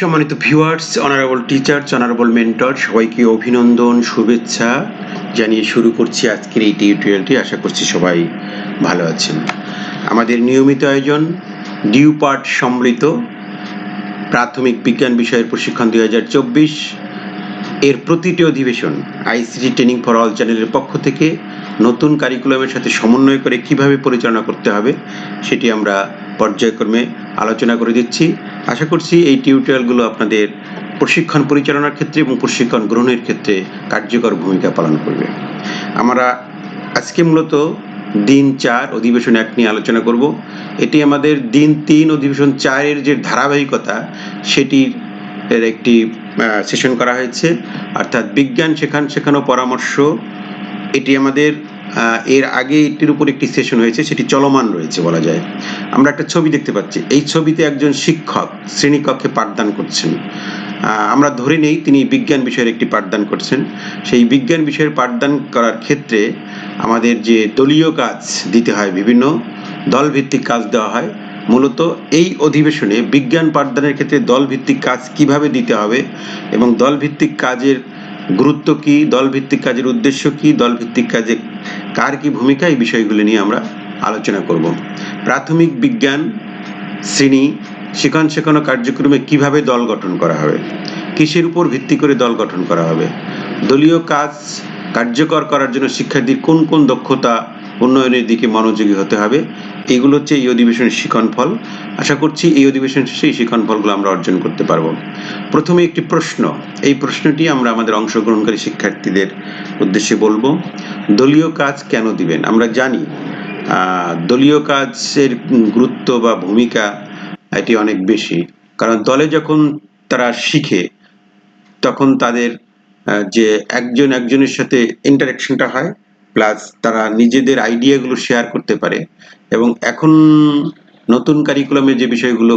সম্মানিত viewers honourable teachers honourable mentor সবাইকে অভিনন্দন, শুভেচ্ছা জানিয়ে শুরু করছি আজকের এই টিউটোরিয়ালটি আশা করছি সবাই ভালো আছেন। আমাদের নিয়মিত আয়োজন ডিউ পার্ট সম্মিলিত প্রাথমিক বিজ্ঞান বিষয়ের প্রশিক্ষণ দুই হাজার চব্বিশ। এর প্রতিটি অধিবেশন আইসিটি ট্রেনিং ফর অল চ্যানেলের পক্ষ থেকে নতুন কারিকুলামের সাথে সমন্বয় করে কীভাবে পরিচালনা করতে হবে, সেটি আমরা পর্যায়ক্রমে আলোচনা করে দিচ্ছি। আশা করছি এই টিউটোরিয়ালগুলো আপনাদের প্রশিক্ষণ পরিচালনার ক্ষেত্রে এবং প্রশিক্ষণ গ্রহণের ক্ষেত্রে কার্যকর ভূমিকা পালন করবে। আমরা আজকে মূলত দিন চার অধিবেশন এক নিয়ে আলোচনা করব। এটি আমাদের দিন তিন অধিবেশন চারের যে ধারাবাহিকতা, সেটির এর একটি সেশন করা হয়েছে। অর্থাৎ বিজ্ঞান শেখান, শেখানো পরামর্শ এটি আমাদের এর আগে এটির উপর একটি সেশন হয়েছে, সেটি চলমান রয়েছে বলা যায়। আমরা একটা ছবি দেখতে পাচ্ছি। এই ছবিতে একজন শিক্ষক শ্রেণীকক্ষে পাঠদান করছেন। আমরা ধরে নেই, তিনি বিজ্ঞান বিষয়ের একটি পাঠদান করছেন। সেই বিজ্ঞান বিষয়ের পাঠদান করার ক্ষেত্রে আমাদের যে দলীয় কাজ দিতে হয়, বিভিন্ন দলভিত্তিক কাজ দেওয়া হয়, মূলত এই অধিবেশনে বিজ্ঞান পাঠদানের ক্ষেত্রে দলভিত্তিক কাজ কীভাবে দিতে হবে এবং দলভিত্তিক কাজের গুরুত্ব কি, দলভিত্তিক কাজের উদ্দেশ্য কি, দলভিত্তিক কাজে কার কি ভূমিকা, এই বিষয়গুলি নিয়ে আমরা আলোচনা করব। প্রাথমিক বিজ্ঞান শ্রেণি শিখন শেখানো কার্যক্রমে কীভাবে দল গঠন করা হবে? কিসের উপর ভিত্তি করে দল গঠন করা হবে? দলীয় কাজ কার্যকর করার জন্য শিক্ষার্থীর কোন কোন দক্ষতা উন্নয়নের দিকে মনোযোগী হতে হবে? এগুলো হচ্ছে এই অধিবেশনের শিখন ফল। আশা করছি এই অধিবেশন শেষে এই শিখন ফলগুলো আমরা অর্জন করতে পারব। প্রথমে একটি প্রশ্ন। এই প্রশ্নটি আমরা আমাদের অংশগ্রহণকারী শিক্ষার্থীদের উদ্দেশ্যে বলব। দলীয় কাজ কেন দিবেন? আমরা জানি দলীয় কাজের গুরুত্ব বা ভূমিকা এটি অনেক বেশি। কারণ দলে যখন তারা শিখে, তখন তাদের যে একজন একজনের সাথে ইন্টারাকশনটা হয় প্লাস তারা নিজেদের আইডিয়াগুলো শেয়ার করতে পারে। এবং এখন নতুন কারিকুলামে যে বিষয়গুলো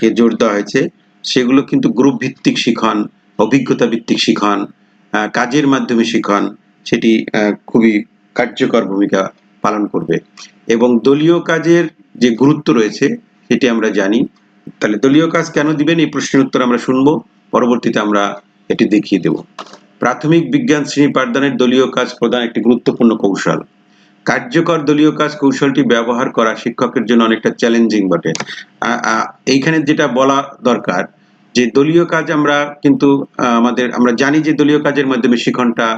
কে জোর দেওয়া হয়েছে, সেগুলো কিন্তু গ্রুপ ভিত্তিক শিখন, অভিজ্ঞতা ভিত্তিক শিখন কাজের মাধ্যমে শিখন, সেটি খুবই কার্যকর ভূমিকা পালন করবে। এবং দলীয় কাজের যে গুরুত্ব রয়েছে, সেটি আমরা জানি। তাহলে দলীয় কাজ কেন দিবেন, এই প্রশ্নের উত্তর আমরা শুনব। পরবর্তীতে আমরা এটি দেখিয়ে দেব। প্রাথমিক বিজ্ঞান শ্রেণি পাঠদানের দলীয় কাজ প্রদান একটি গুরুত্বপূর্ণ কৌশল। কার্যকর দলীয় কাজ কৌশলটি ব্যবহার করা শিক্ষকের জন্য অনেকটা চ্যালেঞ্জিং বটে। এইখানে যেটা বলা দরকার, যে দলীয় কাজ আমরা কিন্তু আমাদের, আমরা জানি যে দলীয় কাজের মাধ্যমে শিখনটা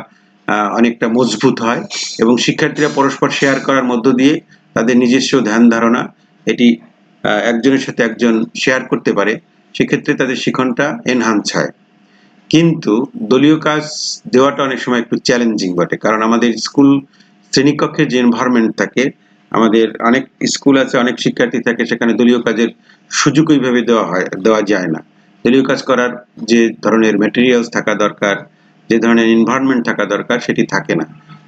অনেকটা মজবুত হয় এবং শিক্ষার্থীরা পরস্পর শেয়ার করার মধ্য দিয়ে তাদের নিজস্ব ধ্যান ধারণা, এটি একজনের সাথে একজন শেয়ার করতে পারে। সেক্ষেত্রে তাদের শিখনটা এনহান্স হয়। কিন্তু দলীয় কাজ দেওয়াটা অনেক সময় একটু চ্যালেঞ্জিং বটে। কারণ আমাদের স্কুল শ্রেণীকক্ষে যে এনভায়রনমেন্ট থাকে, আমাদের অনেক স্কুল আছে, অনেক শিক্ষার্থী থাকে, সেখানে দলীয় কাজের সুযোগ ওইভাবে দেওয়া হয়, দেওয়া যায় না। দলীয় কাজ করার যে ধরনের মেটেরিয়ালস থাকা দরকার, যে ধরনের এনভায়রনমেন্ট থাকা দরকার, সেটি থাকে না।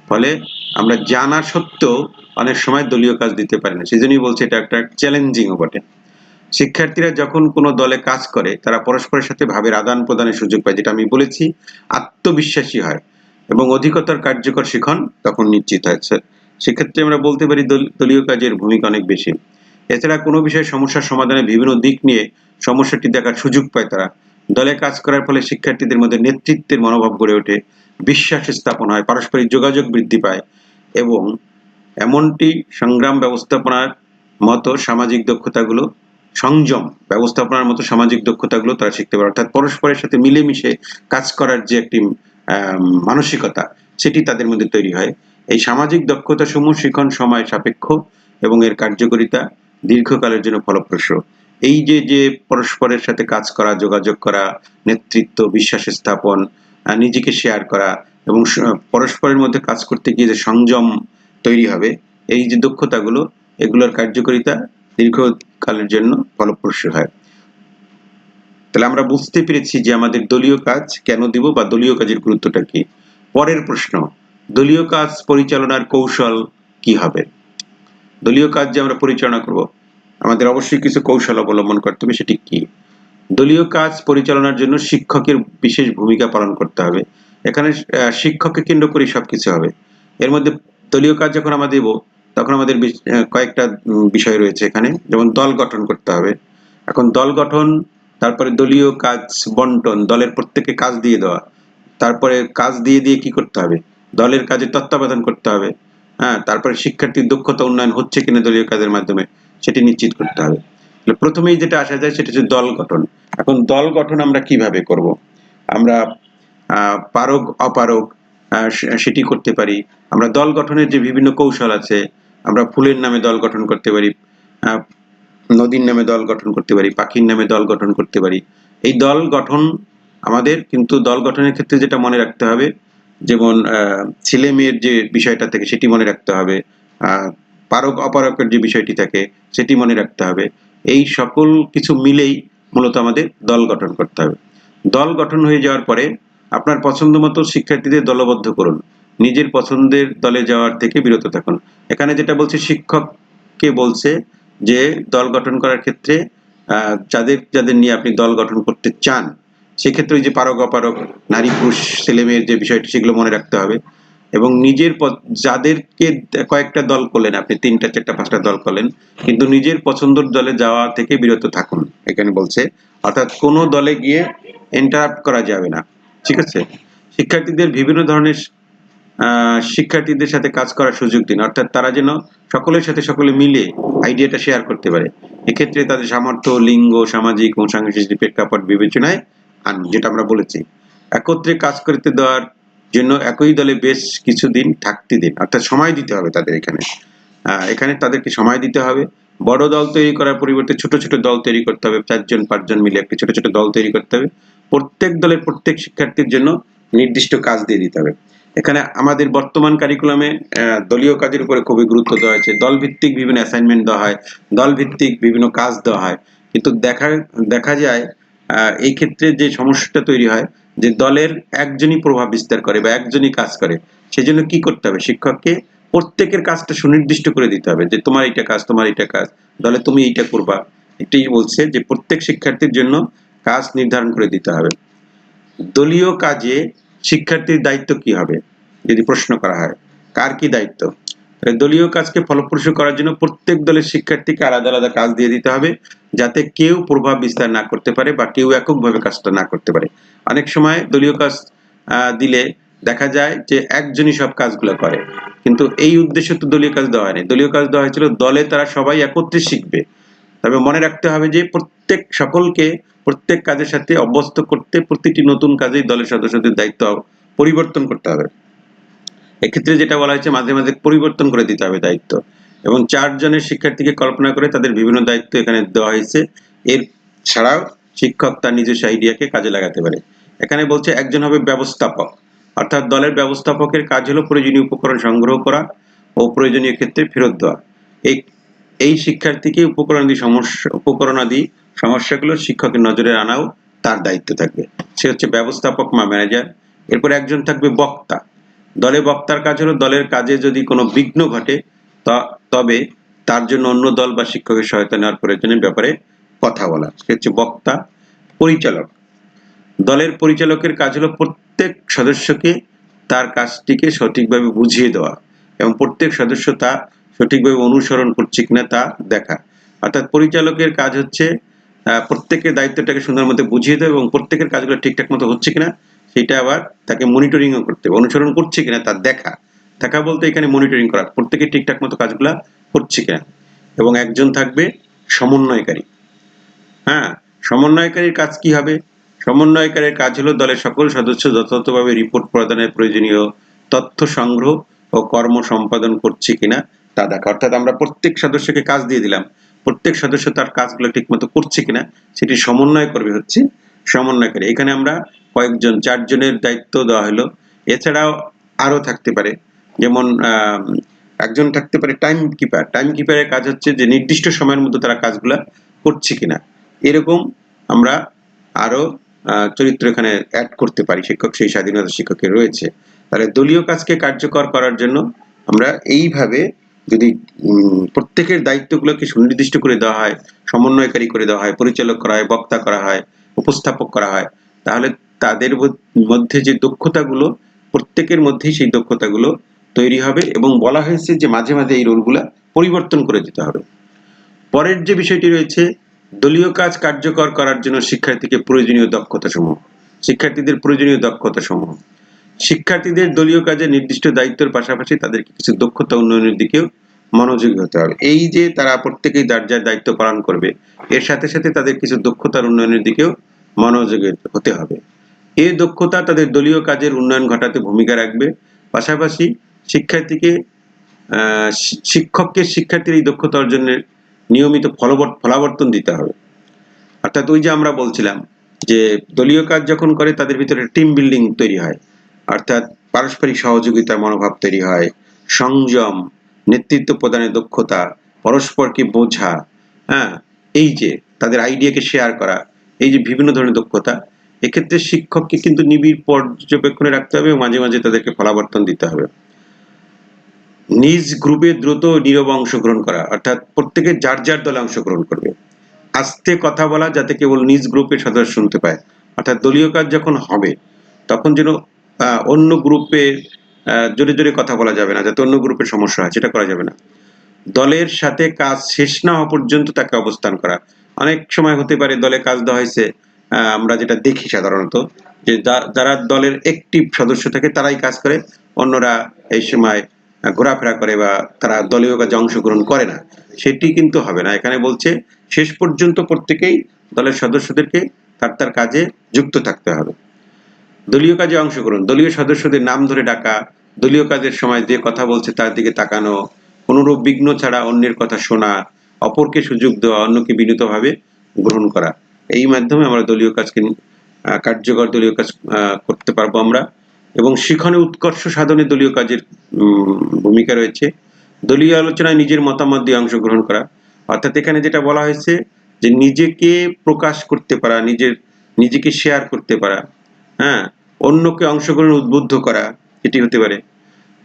ফলে আমরা জানা সত্ত্বেও অনেক সময় দলীয় কাজ দিতে পারি না। সেই জন্যই বলছি এটা একটা চ্যালেঞ্জিংও বটে। শিক্ষার্থীরা যখন কোনো দলে কাজ করে, তারা পরস্পরের সাথে ভাবের আদান প্রদানের সুযোগ পায়, যেটা আমি বলেছি, আত্মবিশ্বাসী হয় এবং অধিকতর কার্যকর শিখন তখন নিশ্চিত হয়। সেক্ষেত্রে আমরা বলতে পারি দল- দলীয় কাজের ভূমিকা অনেক বেশি। এছাড়া কোনো বিষয়ে সমস্যার সমাধানে বিভিন্ন দিক নিয়ে সমস্যাটি দেখার সুযোগ পায় তারা। দলে কাজ করার ফলে শিক্ষার্থীদের মধ্যে নেতৃত্বের মনোভাব গড়ে ওঠে, বিশ্বাস স্থাপন হয়, পারস্পরিক যোগাযোগ বৃদ্ধি পায় এবং এমনটি সংগ্রাম ব্যবস্থাপনার মতো সামাজিক দক্ষতাগুলো সংযম, ব্যবস্থাপনার মতো সামাজিক দক্ষতাগুলো তারা শিখতে পারে। অর্থাৎ পরস্পরের সাথে মিলেমিশে কাজ করার যে একটি মানসিকতা, সেটি তাদের মধ্যে তৈরি হয়। এই সামাজিক দক্ষতা সমূহ শিখন সময় সাপেক্ষ এবং এর কার্যকারিতা দীর্ঘকালের জন্য ফলপ্রসূ। এই যে যে পরস্পরের সাথে কাজ করা, যোগাযোগ করা, নেতৃত্ব, বিশ্বাস স্থাপন নিজেকে শেয়ার করা এবং পরস্পরের মধ্যে কাজ করতে গিয়ে যে সংযম তৈরি হবে, এই যে দক্ষতাগুলো, এগুলোর কার্যকারিতা দীর্ঘকালের জন্য ফলপ্রসূ হয়। তাহলে আমরা বুঝতে পেরেছি যে আমাদের দলীয় কাজ কেন দিব বা দলীয় কাজের গুরুত্বটা কি। পরের প্রশ্ন, দলীয় কাজ পরিচালনার কৌশল কি হবে? দলীয় কাজ যে আমরা পরিচালনা করব, আমাদের অবশ্যই কিছু কৌশল অবলম্বন করতে হবে, সেটি কি? দলীয় কাজ পরিচালনার জন্য শিক্ষকের বিশেষ ভূমিকা পালন করতে হবে। এখানে শিক্ষককে কেন্দ্র করে সবকিছু হবে। এর মধ্যে দলীয় কাজ যখন আমরা দেব তখন আমাদের কয়েকটা বিষয় রয়েছে এখানে। যেমন দল গঠন করতে হবে। এখন দল গঠন তারপরে দলীয় কাজ বন্টন দলের প্রত্যেককে কাজ দিয়ে দেওয়া। তারপরে কাজ দিয়ে দিয়ে কি করতে হবে? দলের কাজে তত্ত্বাবধান করতে হবে। হ্যাঁ তারপরে শিক্ষার্থীর দক্ষতা উন্নয়ন হচ্ছে কিনা দলীয় কাজের মাধ্যমে সেটি নিশ্চিত করতে হবে। প্রথমেই যেটা আসা যায় সেটা হচ্ছে দল গঠন। এখন দল গঠন আমরা কীভাবে করব? আমরা অপারগ আহ, সেটি করতে পারি। আমরা দল গঠনের যে বিভিন্ন কৌশল আছে আমরা ফুলের নামে দল গঠন করতে পারি নদীর নামে দল গঠন করতে পারি, পাখির নামে দল গঠন করতে পারি। এই দল গঠন আমাদের, কিন্তু দল গঠনের ক্ষেত্রে যেটা মনে রাখতে হবে, যেমন ছেলে মেয়ের যে বিষয়টা থাকে সেটি মনে রাখতে হবে পারক অপারকের যে বিষয়টি থাকে সেটি মনে রাখতে হবে। এই সকল কিছু মিলেই মূলত আমাদের দল গঠন করতে হবে। দল গঠন হয়ে যাওয়ার পরে আপনার পছন্দ মতো শিক্ষার্থীদের দলবদ্ধ করুন। নিজের পছন্দের দলে যাওয়ার থেকে বিরত থাকুন। এখানে যেটা বলছে, শিক্ষককে বলছে যে, দল গঠন করার ক্ষেত্রে যাদের যাদের নিয়ে আপনি দল গঠন করতে চান, সেক্ষেত্রে ওই যে পারক অপারক নারী, পুরুষ ছেলে মেয়ের যে বিষয়টি, সেগুলো মনে রাখতে হবে। এবং নিজের যাদেরকে কয়েকটা দল করলেন আপনি, তিনটা, চারটা, পাঁচটা দল করলেন, কিন্তু নিজের পছন্দের দলে যাওয়া থেকে বিরত থাকুন, এখানে বলছে। অর্থাৎ কোনো দলে গিয়ে ইন্টারাপ্ট করা যাবে না, ঠিক আছে? শিক্ষার্থীদের বিভিন্ন ধরনের শিক্ষার্থীদের সাথে কাজ করার সুযোগ দিন। অর্থাৎ তারা যেন সকলের সাথে সকলে মিলে আইডিয়াটা শেয়ার করতে পারে। এক্ষেত্রে তাদের সামর্থ্য, লিঙ্গ, সামাজিক ও সাংস্কৃতিক প্রেক্ষাপট বিবেচনায় আনুন, যেটা আমরা বলেছি। একত্রে কাজ করতে দেওয়ার জন্য একই দলে বেশ কিছুদিন থাকতে দিন। অর্থাৎ সময় দিতে হবে তাদের এখানে। এখানে তাদেরকে সময় দিতে হবে। বড় দল তৈরি করার পরিবর্তে ছোট ছোট দল তৈরি করতে হবে। চারজন, পাঁচজন মিলে একটি ছোট ছোট দল তৈরি করতে হবে। প্রত্যেক দলের প্রত্যেক শিক্ষার্থীর জন্য নির্দিষ্ট কাজ দিয়ে দিতে হবে। এখানে আমাদের বর্তমান কারিকুলামে দলীয় কাজের উপরে খুবই গুরুত্ব দেওয়া হয়েছে। দল ভিত্তিক বিভিন্ন অ্যাসাইনমেন্ট দেওয়া হয় দল ভিত্তিক বিভিন্ন কাজ দেওয়া হয়। কিন্তু দেখা দেখা যায় এই ক্ষেত্রে যে সমস্যাটা তৈরি হয়, যে দলের একজনই প্রভাব বিস্তার করে বা একজনই কাজ করে, সেজন্য কি করতে হবে? শিক্ষককে প্রত্যেকের কাজটা সুনির্দিষ্ট করে দিতে হবে, যে তোমার এইটা কাজ, তোমার এইটা কাজ, দলে তুমি এইটা করবা। এটাই বলছে যে প্রত্যেক শিক্ষার্থীর জন্য কাজ নির্ধারণ করে দিতে হবে। দলীয় কাজে শিক্ষার্থীর দায়িত্ব কি হবে? যদি প্রশ্ন করা হয়, কার কি দায়িত্ব? দলীয় কাজকে ফলপ্রসূ করার জন্য প্রত্যেক দলের শিক্ষার্থীকে আলাদা আলাদা কাজ দিয়ে দিতে হবে, যাতে কেউ প্রভাব বিস্তার না করতে পারে বা কেউ এককভাবে কাজটা না করতে পারে। অনেক সময় দলীয় কাজ দিলে দেখা যায় যে একজনই সব কাজগুলো করে। কিন্তু এই উদ্দেশ্যে তো দলীয় কাজ দেওয়া হয়নি। দলীয় কাজ দেওয়া হয়েছিল, দলে তারা সবাই একত্রে শিখবে। তবে মনে রাখতে হবে যে প্রত্যেক সকলকে, প্রত্যেক কাজের সাথে অভ্যস্ত করতে প্রতিটি নতুন কাজেই দলের সদস্যদের দায়িত্ব পরিবর্তন করতে হবে। এক্ষেত্রে যেটা বলা হয়েছে, মাঝে মাঝে পরিবর্তন করে দিতে হবে দায়িত্ব। এবং চারজনের শিক্ষার্থীকে কল্পনা করে তাদের বিভিন্ন দায়িত্ব এখানে দেওয়া হয়েছে। এর ছাড়াও শিক্ষক তার নিজস্ব আইডিয়াকে কাজে লাগাতে পারে। এখানে বলছে, একজন হবে ব্যবস্থাপক। অর্থাৎ দলের ব্যবস্থাপকের কাজ হলো প্রয়োজনীয় উপকরণ সংগ্রহ করা ও প্রয়োজনীয় ক্ষেত্রে ফেরত দেওয়া। এই এই শিক্ষার্থীকে উপকরণাদি সমস্যা, উপকরণাদি সমস্যাগুলো শিক্ষকের নজরে আনাও, তার দায়িত্ব থাকবে। সে হচ্ছে ব্যবস্থাপক বা ম্যানেজার। এরপর একজন থাকবে বক্তা। দলে বক্তার কাজ হলো, দলের কাজে যদি কোনো বিঘ্ন ঘটে তবে তার জন্য অন্য দল বা শিক্ষকের সহায়তা নেওয়ার প্রয়োজনের ব্যাপারে কথা বলা। সে হচ্ছে বক্তা, পরিচালক। দলের পরিচালকের কাজ হলো প্রত্যেক সদস্যকে তার কাজটিকে সঠিকভাবে বুঝিয়ে দেওয়া এবং প্রত্যেক সদস্য তা সঠিকভাবে অনুসরণ করছে কিনা তা দেখা। অর্থাৎ পরিচালকের কাজ হচ্ছে প্রত্যেকের দায়িত্বটাকে সুন্দর মতো বুঝিয়ে দেওয়া এবং প্রত্যেকের কাজগুলো ঠিকঠাক মতো হচ্ছে কিনা সেটা আবার তাকে মনিটরিংও করতে হবে। অনুসরণ করছে কিনা তা দেখা। দেখা বলতে এখানে মনিটরিং করা, প্রত্যেকে ঠিকঠাক মতো কাজগুলো করছে কিনা। এবং একজন থাকবে সমন্বয়কারী। হ্যাঁ সমন্বয়কারীর কাজ কি হবে? সমন্বয়কারীর কাজ হলো দলের সকল সদস্য যথাযথভাবে রিপোর্ট প্রদানের প্রয়োজনীয় তথ্য সংগ্রহ ও কর্ম সম্পাদন করছে কিনা তা দেখা অর্থাৎ আমরা প্রত্যেক সদস্যকে কাজ দিয়ে দিলাম। প্রত্যেক সদস্য তার কাজগুলো ঠিকমতো করছে কিনা সেটি সমন্বয় করবে হচ্ছে সমন্বয়কারী এখানে আমরা কয়েকজন চারজনের দায়িত্ব দেওয়া হলো। এছাড়াও আরও থাকতে পারে। যেমন একজন থাকতে পারে টাইম কিপার টাইম কিপারের কাজ হচ্ছে যে নির্দিষ্ট সময়ের মধ্যে তারা কাজগুলা করছে কিনা। এরকম আমরা আরও আহ, চরিত্র এখানে অ্যাড করতে পারি শিক্ষক সেই স্বাধীনতা শিক্ষকের রয়েছে। তাহলে দলীয় কাজকে কার্যকর করার জন্য আমরা এইভাবে যদি প্রত্যেকের দায়িত্বগুলোকে সুনির্দিষ্ট করে দেওয়া হয়, সমন্বয়কারী করে দেওয়া হয়, পরিচালক করা হয়, বক্তা করা হয়, উপস্থাপক করা হয়, তাহলে তাদের মধ্যে যে দক্ষতাগুলো, প্রত্যেকের মধ্যেই সেই দক্ষতাগুলো তৈরি হবে এবং বলা হয়েছে যে মাঝে মাঝে এই রোলগুলা পরিবর্তন করে দিতে হবে। পরের যে বিষয়টি রয়েছে, দলীয় কাজ কার্যকর করার জন্য শিক্ষার্থীকে প্রয়োজনীয় দক্ষতা সমূহ শিক্ষার্থীদের প্রয়োজনীয় দক্ষতা সমূহ শিক্ষার্থীদের দলীয় কাজে নির্দিষ্ট দায়িত্বের পাশাপাশি তাদেরকে কিছু দক্ষতা উন্নয়নের দিকেও মনোযোগী হতে হবে। এই যে তারা প্রত্যেকেই যার দায়িত্ব পালন করবে, এর সাথে সাথে তাদের কিছু দক্ষতার উন্নয়নের দিকেও মনোযোগী হতে হবে। এই দক্ষতা তাদের দলীয় কাজের উন্নয়ন ঘটাতে ভূমিকা রাখবে। পাশাপাশি শিক্ষার্থীকে শিক্ষককে শিক্ষার্থীর এই দক্ষতা অর্জনের নিয়মিত ফলবর, ফলাবর্তন দিতে হবে। অর্থাৎ ওই যে আমরা বলছিলাম যে দলীয় কাজ যখন করে তাদের ভিতরে টিম বিল্ডিং তৈরি হয়। অর্থাৎ পারস্পরিক সহযোগিতার মনোভাব তৈরি হয়, সংযম, নেতৃত্ব প্রদানের দক্ষতা, পরস্পরকে বোঝা হ্যাঁ এই যে তাদের আইডিয়াকে শেয়ার করা, এই যে বিভিন্ন ধরনের দক্ষতা, এক্ষেত্রে শিক্ষককে কিন্তু নিবিড় পর্যবেক্ষণে রাখতে হবে মাঝে মাঝে তাদেরকে ফলাবর্তন দিতে হবে। নিজ গ্রুপে দ্রুত নীরব অংশগ্রহণ করা, অর্থাৎ প্রত্যেকে যার যার দলে অংশগ্রহণ করবে। আস্তে কথা বলা যাতে কেবল নিজ গ্রুপের সদস্য শুনতে পায়, অর্থাৎ দলীয় কাজ যখন হবে, তখন যেন অন্য গ্রুপে জোরে জোরে কথা বলা যাবে না, যাতে অন্য গ্রুপের সমস্যা হয়, সেটা করা যাবে না। দলের সাথে কাজ শেষ না হওয়া পর্যন্ত তাকে অবস্থান করা। অনেক সময় হতে পারে দলে কাজ দেওয়া হয়েছে আমরা যেটা দেখি সাধারণত, যে যারা দলের একটিভ সদস্য থাকে, তারাই কাজ করে, অন্যরা এই সময় ঘোরাফেরা করে বা তারা দলীয় কাজে অংশগ্রহণ করে না। সেটি কিন্তু হবে না। এখানে বলছে, শেষ পর্যন্ত প্রত্যেকেই দলের সদস্যদেরকে তার তার কাজে যুক্ত থাকতে হবে। দলীয় কাজে অংশগ্রহণ, দলীয় সদস্যদের নাম ধরে ডাকা, দলীয় কাজের সময় যে কথা বলছে তার দিকে তাকানো, কোনোরূপ বিঘ্ন ছাড়া অন্যের কথা শোনা, অপরকে সুযোগ দেওয়া, অন্যকে বিনীতভাবে গ্রহণ করা। এই মাধ্যমে আমরা দলীয় কাজকে কার্যকর দলীয় কাজ করতে পারব আমরা। এবং শিখনে উৎকর্ষ সাধনে দলীয় কাজের ভূমিকা রয়েছে। দলীয় আলোচনায় নিজের মতামত দিয়ে অংশগ্রহণ করা। অর্থাৎ এখানে যেটা বলা হয়েছে যে নিজেকে প্রকাশ করতে পারা, নিজের, নিজেকে শেয়ার করতে পারা। হ্যাঁ? অন্যকে অংশগ্রহণ উদ্বুদ্ধ করা এটি হতে পারে।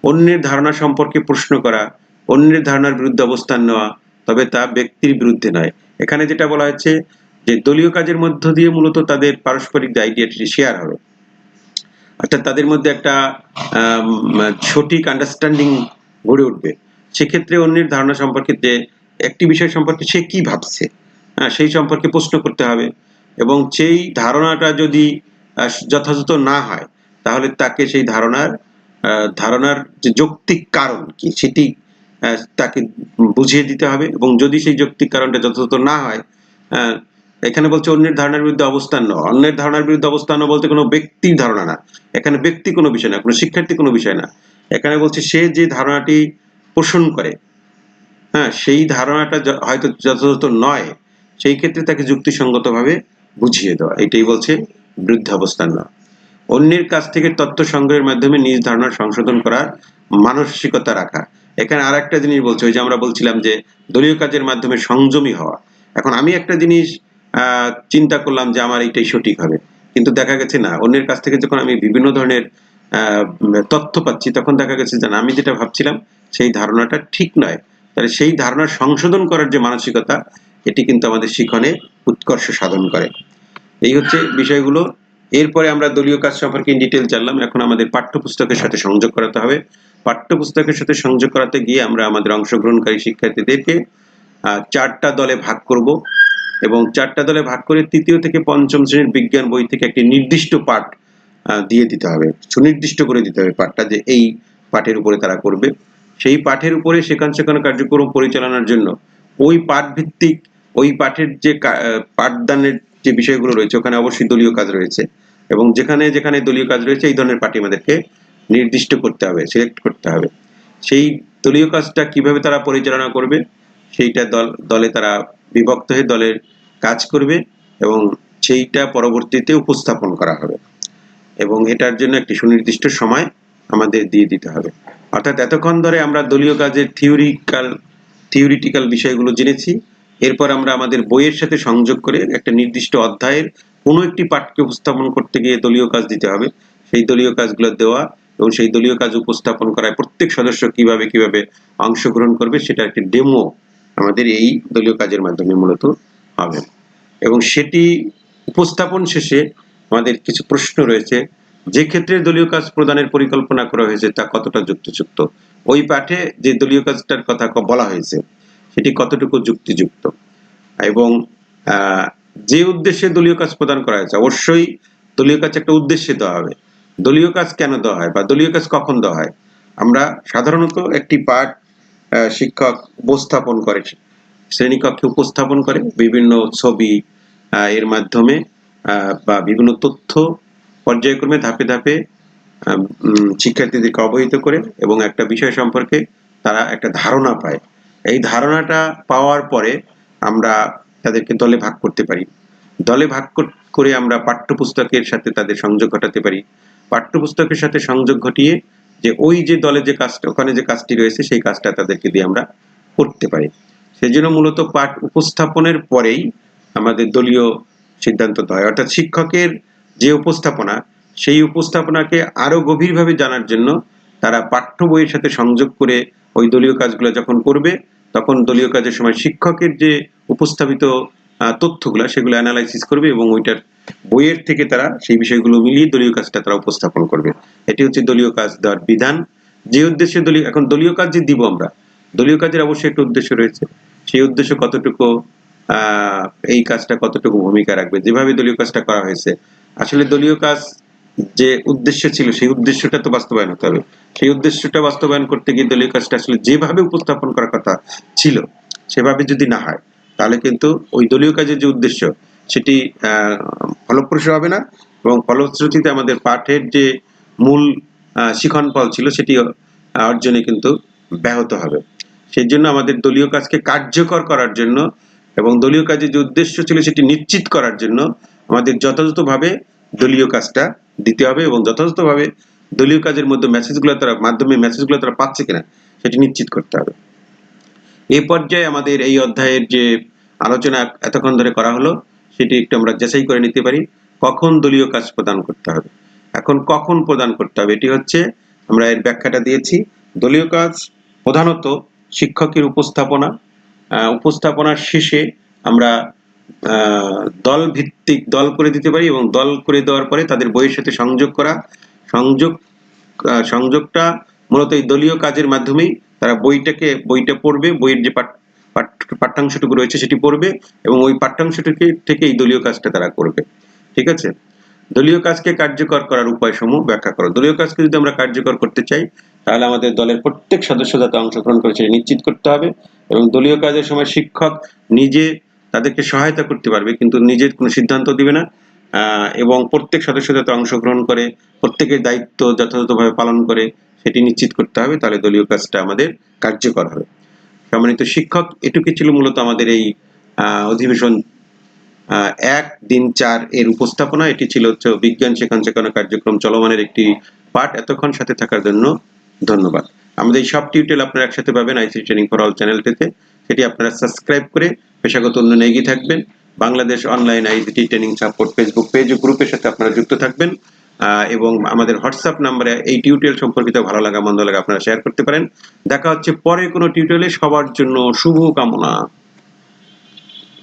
অন্যের ধারণা সম্পর্কে প্রশ্ন করা অন্যের ধারণার বিরুদ্ধে অবস্থান নেওয়া তবে তা ব্যক্তির বিরুদ্ধে নয়। এখানে যেটা বলা হয়েছে যে দলীয় কাজের মধ্য দিয়ে মূলত তাদের পারস্পরিক আইডিয়াটি শেয়ার হবে অর্থাৎ তাদের মধ্যে একটা সঠিক আন্ডারস্ট্যান্ডিং গড়ে উঠবে। সেক্ষেত্রে অন্যের ধারণা সম্পর্কে যে একটি বিষয় সম্পর্কে সে কি ভাবছে হ্যাঁ, সেই সম্পর্কে প্রশ্ন করতে হবে। এবং সেই ধারণাটা যদি যথাযথ না হয়, তাহলে তাকে সেই ধারণার ধারণার যে যৌক্তিক কারণ কি সেটি তাকে বুঝিয়ে দিতে হবে এবং যদি সেই যৌক্তিক কারণটা যথাযথ না হয় এখানে বলছে অন্যের ধারণার বিরুদ্ধে অবস্থান নয় অন্যের ধারণার বিরুদ্ধে অবস্থান নেওয়া বলতে কোনো ব্যক্তির ধারণা না। এখানে ব্যক্তি কোনো বিষয় না, কোনো শিক্ষার্থী কোনো বিষয় না। এখানে বলছে সে যে ধারণাটি পোষণ করে হ্যাঁ সেই ধারণাটা হয়তো যথাযথ নয়, সেই ক্ষেত্রে তাকে যুক্তিসঙ্গতভাবে বুঝিয়ে দেওয়া। এটাই বলছে বিরুদ্ধে অবস্থান নেওয়া অন্যের কাছ থেকে তথ্য সংগ্রহের মাধ্যমে নিজ ধারণা সংশোধন করার মানসিকতা রাখা। এখানে আর একটা জিনিস বলছে, ওই যে আমরা বলছিলাম যে দলীয় কাজের মাধ্যমে সংযমী হওয়া। এখন আমি একটা জিনিস চিন্তা করলাম যে আমার এইটাই সঠিক হবে। কিন্তু দেখা গেছে না, অন্যের কাছ থেকে যখন আমি বিভিন্ন ধরনের তথ্য পাচ্ছি, তখন দেখা গেছে যে আমি যেটা ভাবছিলাম, সেই ধারণাটা ঠিক নয়। তাহলে সেই ধারণা সংশোধন করার যে মানসিকতা, এটি কিন্তু আমাদের শিখনে উৎকর্ষ সাধন করে। এই হচ্ছে বিষয়গুলো। এরপরে আমরা দলীয় কাজ সম্পর্কে ইন ডিটেল জানলাম। এখন আমাদের পাঠ্যপুস্তকের সাথে সংযোগ করাতে হবে। পাঠ্যপুস্তকের সাথে সংযোগ করাতে গিয়ে আমরা আমাদের অংশগ্রহণকারী শিক্ষার্থীদেরকে চারটা দলে ভাগ করব এবং চারটা দলে ভাগ করে তৃতীয় থেকে পঞ্চম শ্রেণির বিজ্ঞান বই থেকে একটি নির্দিষ্ট পাঠ দিয়ে দিতে হবে। সুনির্দিষ্ট করে দিতে হবে পাঠটা যে এই পাঠের উপরে তারা করবে। সেই পাঠের উপরে সেখান সেখানে কার্যক্রম পরিচালনার জন্য ওই পাঠ ভিত্তিক ওই পাঠের যে পাঠদানের যে বিষয়গুলো রয়েছে, ওখানে অবশ্যই দলীয় কাজ রয়েছে। এবং যেখানে যেখানে দলীয় কাজ রয়েছে, এই ধরনের পার্টি আমাদেরকে নির্দিষ্ট করতে হবে সিলেক্ট করতে হবে। সেই দলীয় কাজটা কীভাবে তারা পরিচালনা করবে, সেইটা দল, দলে তারা বিভক্ত হয়ে দলের কাজ করবে এবং সেইটা পরবর্তীতে উপস্থাপন করা হবে। এবং এটার জন্য একটি সুনির্দিষ্ট সময় আমাদের দিয়ে দিতে হবে। অর্থাৎ এতক্ষণ ধরে আমরা দলীয় কাজের থিওরিক্যাল থিওরিটিক্যাল বিষয়গুলো জেনেছি। এরপর আমরা আমাদের বইয়ের সাথে সংযোগ করে একটা নির্দিষ্ট অধ্যায়ের কোনো একটি পাঠকে উপস্থাপন করতে গিয়ে দলীয় কাজ দিতে হবে। সেই দলীয় কাজগুলো দেওয়া এবং সেই দলীয় কাজ উপস্থাপন করায় প্রত্যেক সদস্য কীভাবে কীভাবে অংশগ্রহণ করবে সেটা একটি ডেমো আমাদের এই দলীয় কাজের মাধ্যমে মূলত হবে। এবং সেটি উপস্থাপন শেষে আমাদের কিছু প্রশ্ন রয়েছে। যে ক্ষেত্রে দলীয় কাজ প্রদানের পরিকল্পনা করা হয়েছে তা কতটা যুক্তিযুক্ত? ওই পাঠে যে দলীয় কাজটার কথা বলা হয়েছে সেটি কতটুকু যুক্তিযুক্ত? এবং যে উদ্দেশ্যে দলীয় কাজ প্রদান করা হয়েছে, অবশ্যই দলীয় কাজ একটা উদ্দেশ্যে দেওয়া হবে। দলীয় কাজ কেন দেওয়া হয় বা দলীয় কাজ কখন দেওয়া হয়? আমরা সাধারণত একটি পাঠ শিক্ষক উপস্থাপন করে, শ্রেণীকক্ষে উপস্থাপন করে বিভিন্ন ছবি এর মাধ্যমে বা বিভিন্ন তথ্য পর্যায়ক্রমে ধাপে ধাপে শিক্ষার্থীদেরকে অবহিত করে এবং একটা বিষয় সম্পর্কে তারা একটা ধারণা পায়। এই ধারণাটা পাওয়ার পরে আমরা তাদেরকে দলে ভাগ করতে পারি। দলে ভাগ করে আমরা পাঠ্যপুস্তকের সাথে তাদের সংযোগ ঘটাতে পারি। পাঠ্যপুস্তকের সাথে সংযোগ ঘটিয়ে যে ওই যে দলে যে কাজটা, ওখানে যে কাজটি রয়েছে, সেই কাজটা তাদেরকে দিয়ে আমরা করতে পারি। সেই জন্য মূলত পাঠ উপস্থাপনের পরেই আমাদের দলীয় সিদ্ধান্ত হয়। অর্থাৎ শিক্ষকের যে উপস্থাপনা, সেই উপস্থাপনাকে আরও গভীরভাবে জানার জন্য তারা পাঠ্য বইয়ের সাথে সংযোগ করে ওই দলীয় কাজগুলো যখন করবে, তখন দলীয় কাজের সময় শিক্ষকের যে উপস্থাপিত তথ্যগুলো সেগুলো অ্যানালাইসিস করবে এবং ওইটার বইয়ের থেকে তারা সেই বিষয়গুলো মিলিয়ে দলীয় কাজটা তারা উপস্থাপন করবে। এটি হচ্ছে দলীয় কাজ দেওয়ার বিধান। যে উদ্দেশ্যে দলীয়, এখন দলীয় কাজ যে দিব আমরা, দলীয় কাজের অবশ্যই একটা উদ্দেশ্য রয়েছে। সেই উদ্দেশ্য কতটুকু এই কাজটা কতটুকু ভূমিকা রাখবে? যেভাবে দলীয় কাজটা করা হয়েছে, আসলে দলীয় কাজ যে উদ্দেশ্য ছিল, সেই উদ্দেশ্যটা তো বাস্তবায়ন হতে হবে। সেই উদ্দেশ্যটা বাস্তবায়ন করতে গিয়ে দলীয় কাজটা আসলে যেভাবে উপস্থাপন করার কথা ছিল, সেভাবে যদি না হয়, তাহলে কিন্তু ওই দলীয় কাজের যে উদ্দেশ্য, সেটি ফলপ্রসূ হবে না এবং ফলশ্রুতিতে আমাদের পাঠের যে মূল শিখন ফল ছিল, সেটি অর্জনে কিন্তু ব্যাহত হবে। সেই জন্য আমাদের দলীয় কাজকে কার্যকর করার জন্য এবং দলীয় কাজের যে উদ্দেশ্য ছিল, সেটি নিশ্চিত করার জন্য আমাদের যথাযথভাবে দলীয় কাজটা দিতে হবে এবং যথাযথভাবে দলীয় কাজের মধ্যে মেসেজগুলো তারা, মাধ্যমে মেসেজগুলো তারা পাচ্ছে কিনা, সেটি নিশ্চিত করতে হবে। এ পর্যায়ে আমাদের এই অধ্যায়ের যে আলোচনা এতক্ষণ ধরে করা হলো, সেটি একটু আমরা যাচাই করে নিতে পারি, কখন দলীয় কাজ প্রদান করতে হবে। এখন কখন প্রদান করতে হবে, এটি হচ্ছে আমরা এর ব্যাখ্যাটা দিয়েছি, দলীয় কাজ প্রধানত শিক্ষকের উপস্থাপনা উপস্থাপনার শেষে আমরা দল ভিত্তিক দল করে দিতে পারি এবং দল করে দেওয়ার পরে তাদের বইয়ের সাথে সংযোগ করা। সংযোগ সংযোগটা মূলত এই দলীয় কাজের মাধ্যমেই তারা বইটাকে, বইটা পড়বে, বইয়ের যে পাঠ- পাঠ- পাঠ্যাংশটুকু রয়েছে সেটি পড়বে এবং ওই পাঠ্যাংশটুকু থেকে এই দলীয় কাজটা তারা করবে। ঠিক আছে? দলীয় কাজকে কার্যকর করার উপায় সমূহ ব্যাখ্যা করো। দলীয় কাজকে যদি আমরা কার্যকর করতে চাই, তাহলে আমাদের দলের প্রত্যেক সদস্য যাতে অংশগ্রহণ করে সেটা নিশ্চিত করতে হবে এবং দলীয় কাজের সময় শিক্ষক নিজে তাদেরকে সহায়তা করতে পারবে, কিন্তু নিজের কোনো সিদ্ধান্ত দিবে না এবং প্রত্যেক সদস্য যাতে অংশগ্রহণ করে, প্রত্যেকের দায়িত্ব যথাযথভাবে পালন করে, সেটি নিশ্চিত করতে হবে, তাহলে দলীয় কাজটা আমাদের কার্যকর হবে। সম্মানিত শিক্ষক এটুকুই ছিল মূলত আমাদের এই অধিবেশন এক, দিন চার এর উপস্থাপনা, এটি ছিল হচ্ছে বিজ্ঞান শেখান শেখানো কার্যক্রম চলমানের একটি পাঠ। এতক্ষণ সাথে থাকার জন্য ধন্যবাদ। আমাদের এই সব টিউটোরিয়াল আপনারা একসাথে পাবেন আইসি ট্রেনিং ফর অল চ্যানেলটিতে সেটি আপনারা সাবস্ক্রাইব করে পেশাগত উন্নয়নে এগিয়ে থাকবেন। Bangladesh online ICT training support Facebook page গ্রুপের সাথে আপনারা যুক্ত থাকবেন। এবং আমাদের হোয়াটসঅ্যাপ নাম্বারে এই টিউটোরিয়াল সম্পর্কিত ভালো লাগা, মন্দ লাগা আপনারা শেয়ার করতে পারেন। দেখা হচ্ছে পরে কোনো টিউটোরিয়ালে সবার জন্য শুভ কামনা।